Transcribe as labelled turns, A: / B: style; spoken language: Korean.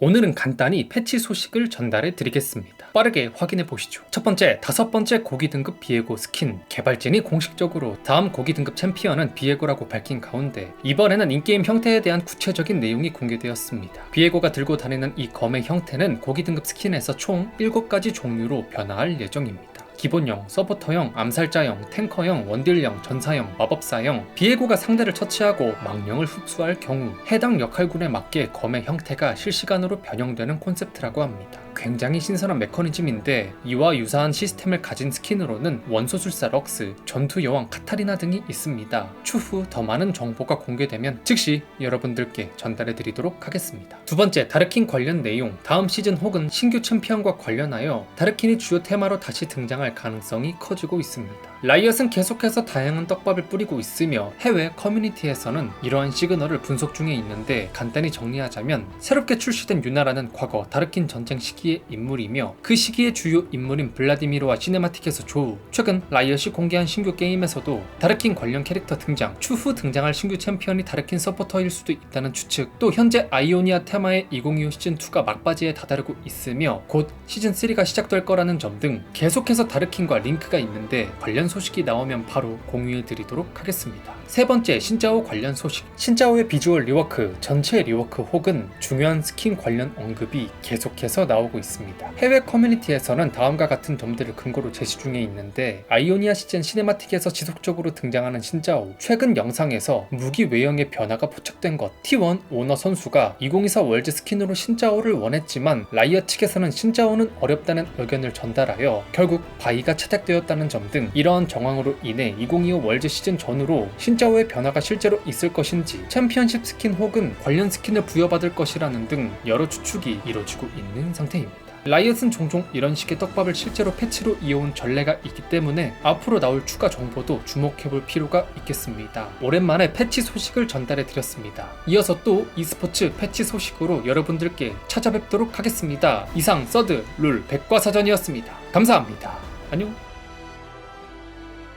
A: 오늘은 간단히 패치 소식을 전달해 드리겠습니다. 빠르게 확인해 보시죠. 첫 번째, 다섯 번째 고기 등급 비에고 스킨. 개발진이 공식적으로 다음 고기 등급 챔피언은 비에고라고 밝힌 가운데 이번에는 인게임 형태에 대한 구체적인 내용이 공개되었습니다. 비에고가 들고 다니는 이 검의 형태는 고기 등급 스킨에서 총 7가지 종류로 변화할 예정입니다. 기본형, 서포터형, 암살자형, 탱커형, 원딜형, 전사형, 마법사형, 비에고가 상대를 처치하고 망령을 흡수할 경우 해당 역할군에 맞게 검의 형태가 실시간으로 변형되는 콘셉트라고 합니다. 굉장히 신선한 메커니즘인데 이와 유사한 시스템을 가진 스킨으로는 원소술사 럭스, 전투 여왕 카타리나 등이 있습니다. 추후 더 많은 정보가 공개되면 즉시 여러분들께 전달해 드리도록 하겠습니다. 두 번째, 다르킨 관련 내용. 다음 시즌 혹은 신규 챔피언과 관련하여 다르킨이 주요 테마로 다시 등장할 가능성이 커지고 있습니다. 라이엇은 계속해서 다양한 떡밥을 뿌리고 있으며 해외 커뮤니티에서는 이러한 시그널을 분석 중에 있는데 간단히 정리하자면 새롭게 출시된 유나라는 과거 다르킨 전쟁 시기의 인물이며 그 시기의 주요 인물인 블라디미르와 시네마틱에서 조우 최근 라이엇이 공개한 신규 게임에서도 다르킨 관련 캐릭터 등장 추후 등장할 신규 챔피언이 다르킨 서포터일 수도 있다는 추측 또 현재 아이오니아 테마의 2025 시즌2가 막바지에 다다르고 있으며 곧 시즌3가 시작될 거라는 점 등 계속해서 다르킨과 링크가 있는데 관련 소식이 나오면 바로 공유해 드리도록 하겠습니다. 세 번째 신짜오 관련 소식. 신짜오의 비주얼 리워크, 전체 리워크 혹은 중요한 스킨 관련 언급이 계속해서 나오고 있습니다. 해외 커뮤니티에서는 다음과 같은 점들을 근거로 제시 중에 있는데 아이오니아 시즌 시네마틱에서 지속적으로 등장하는 신짜오, 최근 영상에서 무기 외형의 변화가 포착된 것, T1 오너 선수가 2024 월드 스킨으로 신짜오를 원했지만 라이엇 측에서는 신짜오는 어렵다는 의견을 전달하여 결국 바이가 채택되었다는 점 등 이 러한 정황으로 인해 2025 월드 시즌 전후로 신짜오의 변화가 실제로 있을 것인지 챔피언십 스킨 혹은 관련 스킨을 부여받을 것이라는 등 여러 추측이 이뤄지고 있는 상태입니다. 라이엇은 종종 이런 식의 떡밥을 실제로 패치로 이어온 전례가 있기 때문에 앞으로 나올 추가 정보도 주목해볼 필요가 있겠습니다. 오랜만에 패치 소식을 전달해 드렸습니다. 이어서 또 e스포츠 패치 소식으로 여러분들께 찾아뵙도록 하겠습니다. 이상 서드 룰 백과사전이었습니다. 감사합니다. 안녕.